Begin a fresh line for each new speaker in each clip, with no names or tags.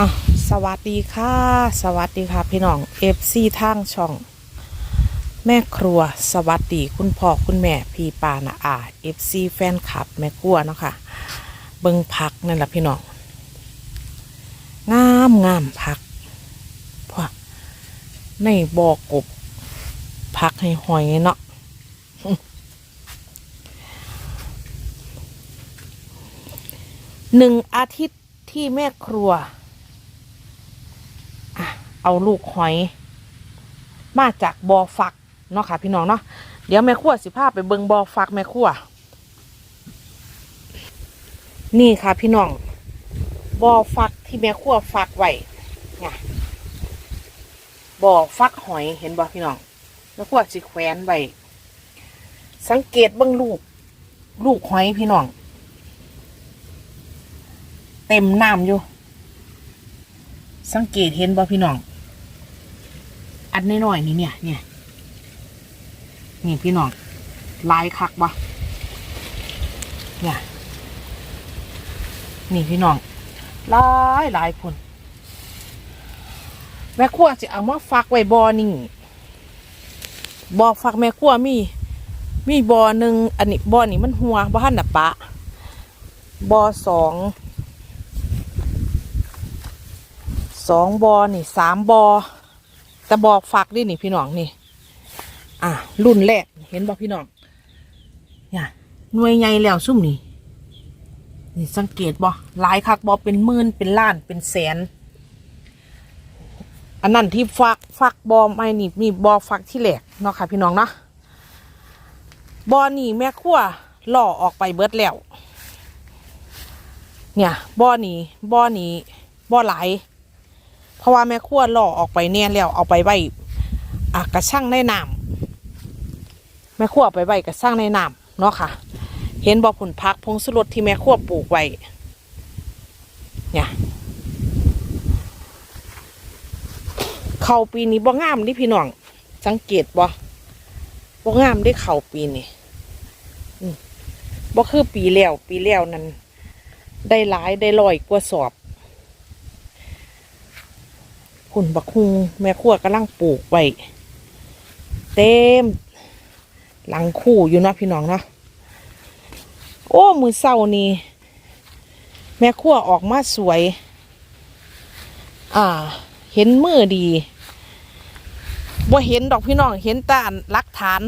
อะสวัสดีค่ะ สวัสดีค่ะพี่น้องเอฟซีทางช่อง แม่ครัวสวัสดีคุณพ่อคุณแม่พี่ปานาอาเอฟซีแฟนคลับแม่ครัวเนาะค่ะเบิงพักนั่นแหละพี่น้องงามงามพักพวกในบ่อกบพักให้หอยเนาะหนึ่งอาทิตย์ที่แม่ครัว เอาลูกหอย มาจากบอฟักเนาะค่ะ พี่น้องเนาะเดี๋ยวแม่ครัวสิพาไปเบิงบอฟักแม่ครัวนี่ค่ะ พี่น้องบอฟักที่แม่ครัวฟักไว้เนี่ยบอฟักหอยเห็นบ่พี่น้องแม่ครัวสิแขวนไว้สังเกตเบิ่งลูกลูกหอยพี่น้อง เต็มน้ำอยู่ สังเกตเห็นบ่พี่น้อง อันน้อยๆนี่เนี่ยเนี่ยนี่พี่น้องลายคักบ่เนี่ย นี่พี่น้องลายลายคนแม่ครัวจะเอามาฟักไว้บอนี่บอฟักแม่ครัวมี มีบอหนึ่งอันนี้บอนี่มันหัวบ้านน่ะปะบอสอง สองบอนี่สามบอแต่บอฝักดินี่พี่น้องนี่ อะ รุ่นแรกเห็นบอพี่น้องเนี่ยหน่วยใหญ่แล้วซุ่มนี่นี่สังเกตบอหลายคักบอเป็นหมื่นเป็นล้านเป็นแสน อันนั้นที่ฟักฟักบอไม่นี่มีบอฟักที่แหลกเนาะค่ะ พี่น้องเนาะบอนี่แม่ขั้วหล่อออกไปเบิดแล้วเนี่ยบอนี่บอนี่บอหลาย ราะว่าแม่ขั้วหล่อออกไปเนี่ยแล้วเอาไปไว้อะกระช่างในน้ำแม่ขั้วเอาไปไว้กระช่างในน้ำเนาะค่ะ เห็นบอผลพักพงสุรสที่แม่ขั้วปลูกไว้เนี่ยเขาปีนี้บ่งามดิพี่น้องสังเกตบ่บ่งามได้เข่าปีนี้บ่คือปีแล้วปีแล้วนั้นได้หลายได้ลอยกว่าสอบ คุณบักคุงแม่ขั้วกำลังปลูกไว้เต็ม หลังคู่อยู่นะพี่น้องเนาะโอ้มือเศร้านี่แม่ขั้วออกมาสวย อ่า เห็นมือดีบ่เห็นดอกพี่น้องเห็นตานหลักฐาน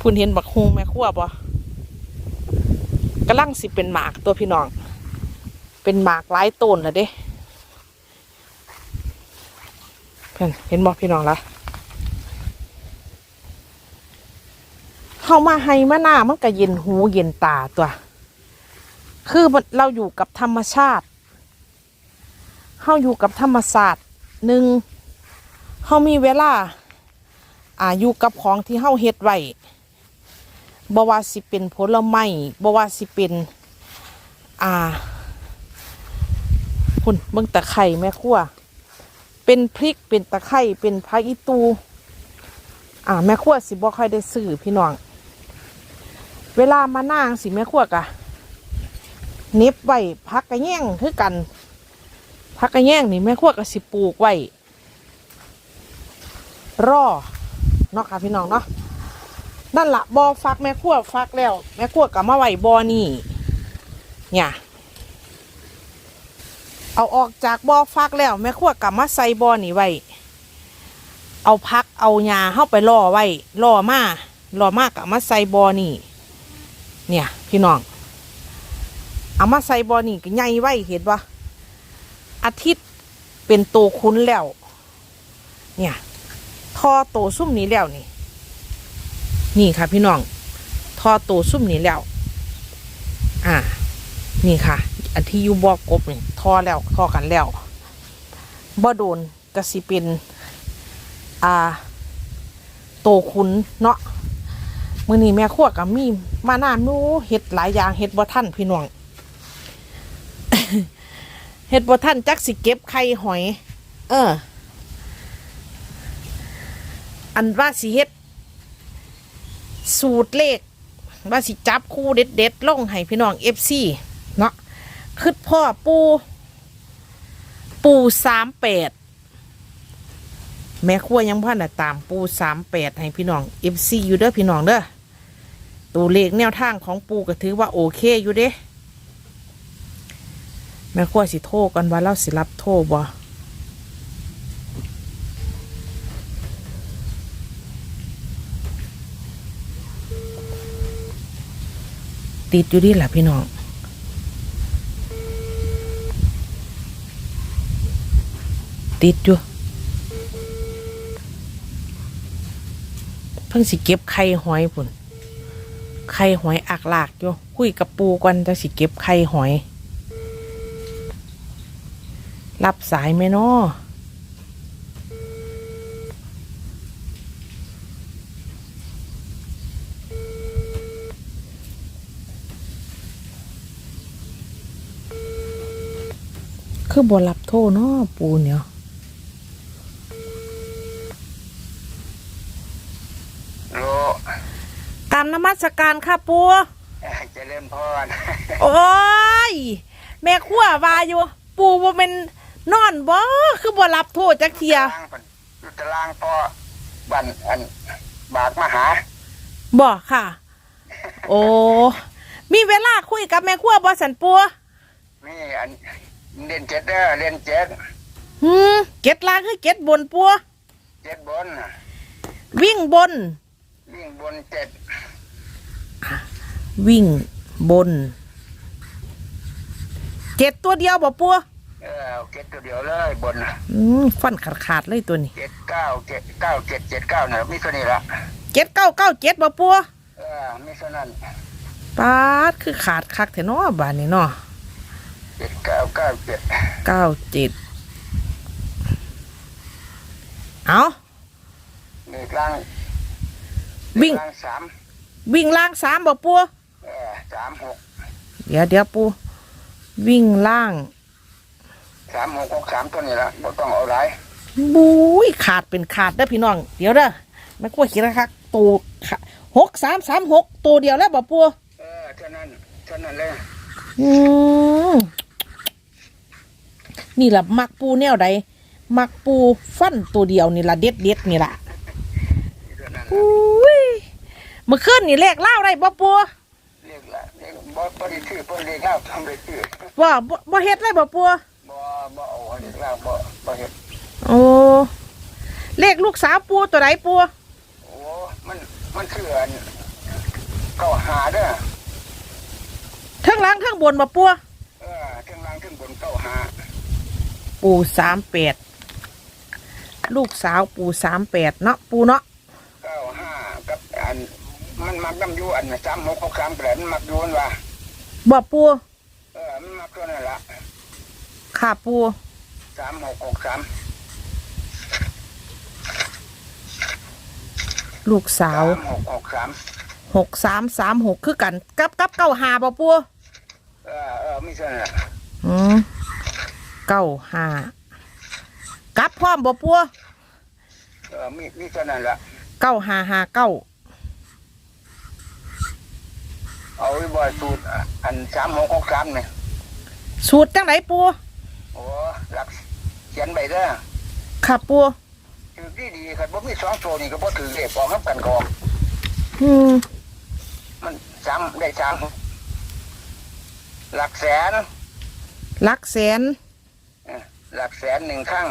พุ่นเห็นบักคุงแม่ขั้วบ่กำลังสิเป็นหมากตัวพี่น้อง เป็นหมากหลายต้นแล้วเด้ เพื่อนเห็นบอกพี่น้องละเข้ามาให้มาหน้ามันก็เย็นหูเย็นตาตัว คือเราอยู่กับธรรมชาติเข้าอยู่กับธรรมศาสตร์หนึ่งเข้ามีเวลาอายู่กับของที่เข้าเฮ็ดไว้บว่าสิเป็นผลไม้บว่าสิเป็นอ่าคุณเบิ่งตะไคร่แม่ครัว เป็นพริกเป็นตะไคร้เป็นผักอีตู อ่าแม่ขั้วสิบ่ค่อยได้ซื้อพี่น้อง เวลามานั่งสิแม่ขั้วกะเน็บไว้พักกระแย่งคือกันพักกระแย่งนี่แม่ขั้วกะสิปลูกไว้รอเนาะค่ะพี่น้องเนาะนั่นละบอฟักแม่ขั้วฟักแล้ว แม่ขั้วกะมาไว้บอนี่เนี่ย เอาออกจากบ่อฟักแล้วแม่ขั้วกลับมาใส่บ่อนี่ไว้ เอาพักเอาหญ้าเข้าไปล่อไว้ล่อมาล่อมากกับมาใส่บ่อนี่ เนี่ย พี่น้อง เอามาใส่บ่อนี่ก็ใหญ่ไว้เห็นปะอาทิตย์เป็นโตคุ้นแล้ว เนี่ยทอโตซุ่มนี้แล้วนี่ นี่ค่ะพี่น้องทอโตซุ่มนี้แล้ว อ่า นี่ค่ะ อันที่อยูบอกกบนี่ทอแล้วทอกันแล้วบ่โดนกระสิเป็นอ่าโตคุณเนาะมือนี้แม่ขั้วกับมีมาหน้านู้เห็ดหลายอย่างเห็ดบ่ท่านพี่น้องเห็ดบ่ท่านจักสิเก็บไข่หอย เออ อันว่าสิเฮ็ด สูตรเลข ว่าสิจับคู่เด็ดเด็ดๆลงให้พี่น้องเอฟซีเนาะ คือพ่อปูปูสามแปดแม่ครัวยังพันน่ะตามปูสามแปดให้พี่น้องเอฟซีอยู่เด้อพี่น้องเด้อตัวเลขแนวทางของปูก็ถือว่าโอเคอยู่เด้แม่ครัวสิโทรกันว่าเราสิรับโทรบ่ติดอยู่ดีแหละพี่น้อง ติดอยู่เพิ่งสิเก็บไข่หอยพุ่นไข่หอยอักลากอยู่คุยกับปูก่อนจะสิเก็บไข่หอย รับสายไหมเนาะคือบรับโทรเนาะปูเนี่ย
โล
ตา มนมัสการค่ะปู
เจะเริ่มพร
โอ้ย แม่ขั้ววาอยู่ ปูบ่เป็นนอนบ่คือบ่รับโทษจักเทีย
ตารางเพิ่นอยู่ตารางพอบันอันบากมาหา
บ่ค่ะ โอ้มีเวลาคุยกับแม่ขั้วบ่สันปู
นี่อันเล่นเจ็ดเด้อเล่นเจ็ด
หืมเก็ดล่างคือเก็ดบนปู
เจ็ดบน
วิ่งบน
วิ่งบนเจ็ด
วิ่งบนเจ็ดตัวเดียวบ่ปู
เออเอาเจ็ดตัวเดียวเลยบน
อืมฟันขาดขาดๆเลยตัวนี้
เจ็ดเก้าเจ็ดเก้าเจ็ดเจ็ดเก้าเนี่ยมีเท่านี้ละ
เจ็ดเก้าเก้าเจ็ดบ่ปู
เออมีเท่านั้น
ปาดคือขาดคักแท้เนาะบานนี้เนาะ
เจ็ดเก้าเก้าเจ็ด
เก้าเจ็ดเอา
เลขล่าง
วิ่ง
เลขล่างสาม
วิ่งล่างสามบ่ปู
เออ สามหก
เดี๋ยวเดี๋ยวปูวิ่งล่าง
สามหกหกสามตัวนี้ละบ่ต้องเอาหลาย
บุ้ยขาดเป็นขาดเด้อพี่น้อง เดี๋ยวเด้อไม่กลัวคิดนะครับตัวขาหกสามสามหกตัวเดียวแล้วบ่ปู
เออเท่านั้นเท่านั้นเลย
อืมนี่ล่ะมักปูแนวใดมักปูฟันตัวเดียวนี่ล่ะเด็ดเด็ดๆนี่ล่ะ
เท่านั้น
อุ้ยเมื่อคืนนี่เลขเล่าได้บ่ปู
เรียกละเรียกบ่บ่ได้ชื่อเพิ่นเรียกแล้วทำได้ชื่อ
ว่าบ่บ่เฮ็ดเลยบ่ปู
บ่บ่เอาเรียกแล้วบ่บ่เฮ็ด
โอ้เลขลูกสาวปูตัวไหนปู
โอ้มันมันคืออันเก้าหาเด้อ
เทั้งหล่างเทั้งบนบ่ปู
เออถึงล่างถึงบนเก้าหา
ปูสามแปดลูกสาวปูสามแปดเนาะปูเนาะ
เก้าห้ากับอันมันมั กน้ำอยู่อันสามหกหกสามแปดมันมักอยู่อันว่า
บ่ปู
เออมันมักตัวนั่นละ
ค่ะปู
สามหกหกสาม
ลูกสาว
สามหกหกสาม
หกสามสามหกคือกันกับกับเก้าหาบ่ปู
เออเออไม่ใช่นั่นละ
อืมเก้าหากับพร้อมบ่ปู
เออมีมีเท่านั้นละ
เก้าหาหาเก้า
เอาไว้บ่สูตรอันสามหกหกสามเนี่ย
สูตรจังไหนปู
โอ้หลักเขียนไปเด้อ
ค่ะปู
ถือดีดีๆครับบ่มีสองโซนี่ก็บ่ถือเลขออกน้ำกันกออก
อืม
มันจำได้จำหลักแสน
หลักแสน
เอ้อหลักแสนหนึ่งครั้ง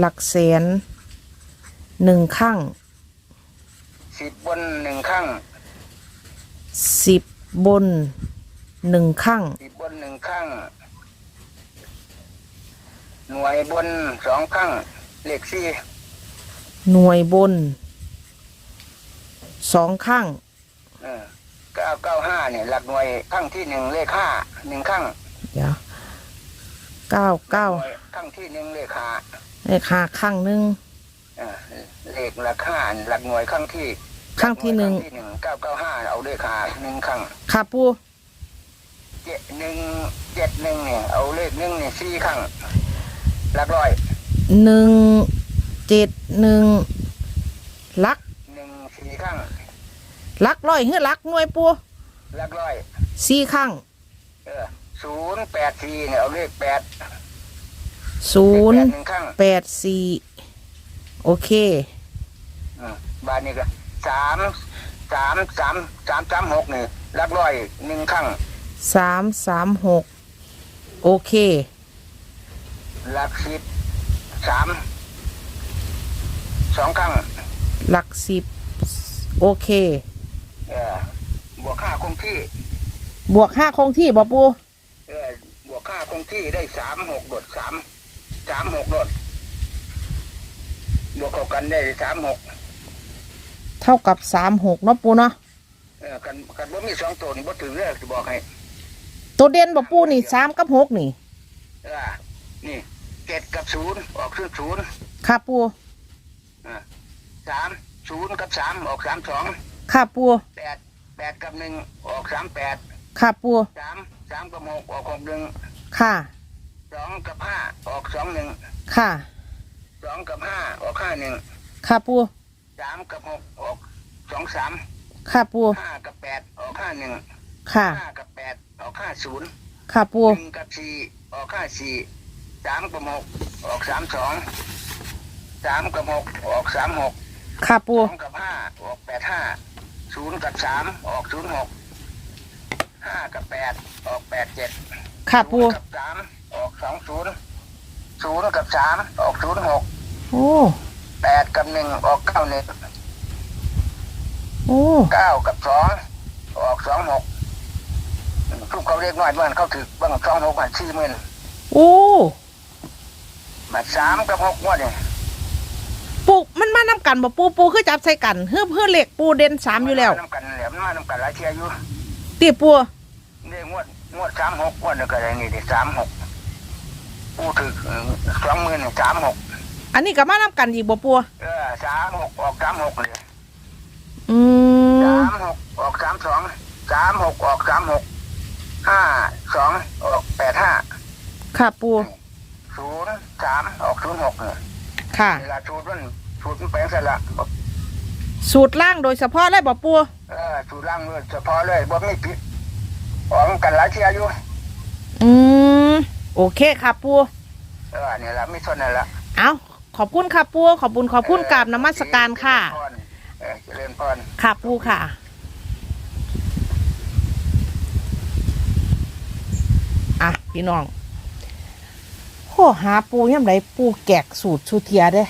หลักแสนหนึ่งข้าง
สิบบนหนึ่งครั้ง
สิบ บนหนึ่งข้าง
สิบบนหนึ่งครั้งหน่วยบนสองครั้งเลขสี่
หน่วยบนสองข้าง
เออเก้าเก้าห้าเนี่ยหลักหน่วยครั้งที่หนึ่งเลขห้าหนึ่งครั้ง
เดี๋ยวเก้าเก้า
หน่วยครั้งที่หนึ่งเลขห้า
เลขห้าข้างหนึ่ง
เออเลขหลักห้าหลักหน่วยครั้งที่
ข้างที่หนึ่ง
ครั้ที่หนึ่งเก้าเก้าห้าเอาเลขห้าหนึ่งครั้ง
ค่ะปู
เจ็ดหนึ่งเจ็ดหนึ่งเนี่ยเอาเลขหนึ่งเนี่ยสี่ครั้งหลักร้อย
หนึ่งเจ็ดหนึ่งลัก
หนึ่งสี่ครั้ง
ลักร้อยเฮือลักหน่วยปู
หลักร้อย
สี่ข้าง
เออศูนย์แปดสี่เนี่ยเอาเลขแปด
ศูนย์
เลขแปดหนึ่งครั้ง
แปดสี่โอเค
อืมบ้านนี้ก็ สามสามสามสามสามหกนี่หลักร้อยหนึ่งครั้ง
สามสามหกโอเค
หลักสิบสามสองครั้ง
หลักสิบโอเค
เออบวกค่าคงที่
บวกห้าคงที่บ่ปู
เออบวกค่าคงที่ได้สามหกโดดสามสามหกโดดบวกเข้ากันได้สามหก
เท่ากับสามหกเนาะปูเนาะ
เออกันกันว่ามีสองตัวนี่บ่ถือเลยจะบอกให้
ตัวเด่นบ่ปูนี่สามกับหกนี่
เออนี่เจ็ดกับศูนย์ออกซึ่งศูนย์
ค่ะปู
สามศูนย์กับสามออกสามสอง
ค่ะปู
แปดแปดกับหนึ่งออกสามแปด
ค่ะปู
สามสามกับหกออกหกหนึ่ง
ค่ะ
สองกับห้าออกสองหนึ่ง
ค่ะ
สองกับห้าออกห้าหนึ่ง
ค่ะปู
สามกับหกออกสองสาม
ค่ะปู
ห้ากับแปดออกห้าหนึ่ง
ค่ะ
ห้ากับแปดออกห้าศูนย์
ค่ะปู
หนึ่งกับสี่ออกห้าสี่สามกับหกออกสามสองสามกับหกออกสามหก
ค่ะปู
สองกับห้าออกแปดห้าศูนย์กับสามออกศูนย์หกห้ากับแปดออกแปดเจ็ด
ค่ะปู
ศูนย์กับสามออกสองศูนย์ศูนย์กับสามออกศูนย์หก
โอ้
แปดกับหนึ่งออกเก้าหนึ่ง
โอ้
เก้ากับสองออกสองหกทุกเขาเรียกน้อยเมื่อนเขาถือบ้างสองหกมันสี่หมื่น
โอ้
มาสามกับหกงวดเนี่ย
ปูมันมานำกันบ่ปูปูคือจับใส่กันเฮือเพื่อเหล็กปูเด่นสามอยู่แล้ว
น้ำกันแหลมมาน้ำกันหลายเทียอยู่
ตีปู
นี่งวดงวดสามหกงวดนึงก็อย่างนี้ดิสามหกกูถือสองหมื่นสามหก
อันนี้ก็มานำกันอีกบ่ปู
เออสามหกออกสามหกเลย
อืม
สามหกออกสามสองสามหกออกสามหกห้าสองออกแปดห้า
ค่ะปู
ศูนย์สามออกศูนย์หกเนี่ย
ค่ะ
เวลาสูตรมันสูตรมันแปลงเสร็จละ
สูตรล่างโดยเฉพาะเลยบ่ปู
เออสูตรล่างเลยเฉพาะเลยบ่มีผิดออกกันหลายเทียอยู่
อืมโอเคค่ะปู
เออเนี่ยละไม่ทนนี่นละ
เอา ขอบคุณค่ะปูขอบคุณขอบคุณกราบนมัสการค่ะ
เออเจริญพร
ค่ะปูค่ะ อะ พี่น้องโหหาปูย่ำไรปูแกกสูตรชูเทียเด้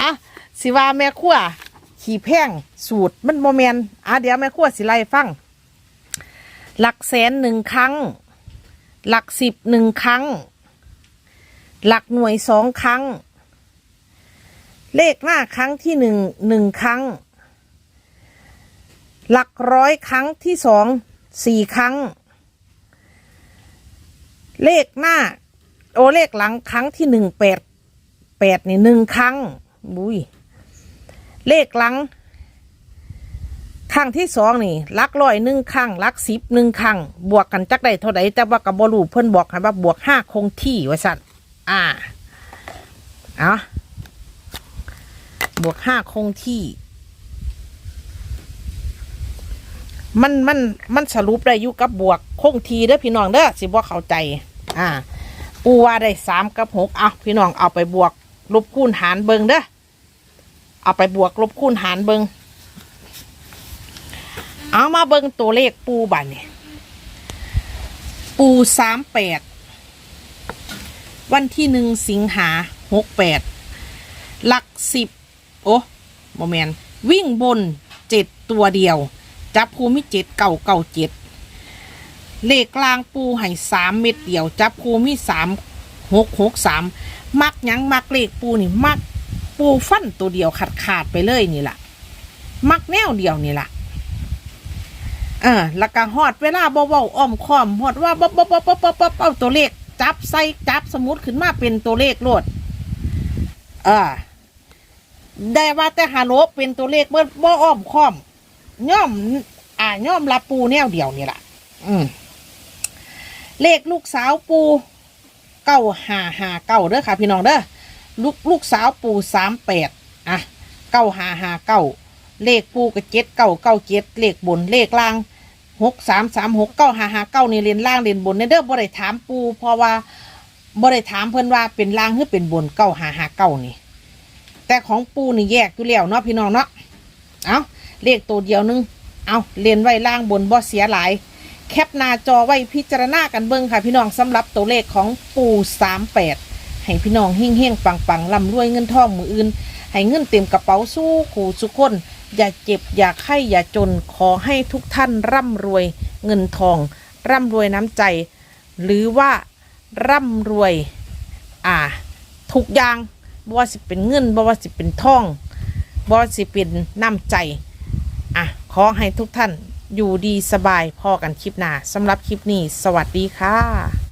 อะ สิว่าแม่ขั้วขี่แพงสูตรมันโมเมนอะเดี๋ยวแม่ขั้วสิไล่ฟัง หลักแสนหนึ่งครั้ง หลักสิบหนึ่งครั้ง หลักหน่วยสองครั้ง เลขหน้าครั้งที่หนึ่งหนึ่งครั้ง หลักร้อยครั้งที่สองสี่ครั้ง เลขหน้า โอเลขหลังครั้งที่หนึ่งแปดแปดนี่หนึ่งครั้งบุยเลขหลัง ครั้งที่สองนี่ลักร้อยหนึ่งครั้งลักสิบหนึ่งครั้งบวกกันจักได้เท่าไหร่แต่ว่ากับบรูเพิ่นบอกให้ว่าบวกห้าคงที่ว่าสั่นอ่าเอาบวกห้าคงที่ มันมันมันสรุปได้อยู่กับบวกคงทีเด้อพี่น้องเด้อสิบ่เข้าใจ อ่า ปูว่าได้สามกับหกเอาพี่น้องเอาไปบวกลบคูณหารเบิงเด้อเอาไปบวกลบคูณหารเบิง เอามาเบิงตัวเลขปูบันเนี่ยปูสามแปดวันที่หนึ่งสิงหาหกแปดหลักสิบโอ้โมเมนวิ่งบนเจ็ดตัวเดียว จับภูมิเจ็ดเก่าเก่าเจ็ดเลขกลางปูให้สามเม็ดเดียว จับภูมิสามหกหกสามมักยังมักเลขปูนี่มักปูฟันตัวเดียวขาดขาดไปเลยนี่แหละมักแนวเดียวนี่แหละ เออแล้วก็ฮอดเวลาเบาๆอ้อมค้อมฮอดว่าบ๊อบบ๊อบบ๊อบบ๊อบบ๊อบบ๊อบเอาตัวเลข จับใส่จับสมุดขึ้นมาเป็นตัวเลขโลดเออได้ว่าแต่ฮาโลเป็นตัวเลขเมื่อบ่อ้อมค้อมย่อม อ่าย่อมรับปูแนวเดียวนี่แหละอืมเลขลูกสาวปูเก้าห้าห้าเก้าเด้อค่ะ พี่น้องเด้อลูกลูกสาวปูสามแปดอะเก้าห้าห้าเก้าเลขปูกับเจ็ดเก้าเก้าเจ็ดเลขบนเลขล่าง หกสามสามหกเก้าห้าห้าเก้านี่เรียนล่างเรียนบนในเด้อบ่ได้ถามปูเพราะว่าบ่ได้ถามเพิ่นว่าเป็นล่างหรือเป็นบนเก้าห้าห้าเก้านี่ แต่ของปูนี่แยกอยู่แล้วเนาะพี่น้องเนาะเอาเลขตัวเดียวนึงเอาเรียนไว้ล่างบนบ่เสียหลาย แคปหน้าจอไว้พิจารณากันเบิ่งค่ะ พี่น้องสำหรับตัวเลขของปูสามแปดให้พี่น้องเฮงเฮงปังปังๆร่ำรวยเงินทองมืออื่น ให้เงินเต็มกระเป๋าสู้ขู่สุกคน อย่าเจ็บอย่าไข้อย่าจนขอให้ทุกท่านร่ำรวยเงินทอง ร่ำรวยน้ำใจ หรือว่าร่ำรวย อ่าทุกอย่างบ่ว่าสิเป็นเงินบ่ว่าสิเป็นทองบ่ว่าสิเป็นน้ำใจ อะ ขอให้ทุกท่านอยู่ดีสบายพอกันคลิปหน้าสำหรับคลิปนี้ สวัสดีค่ะ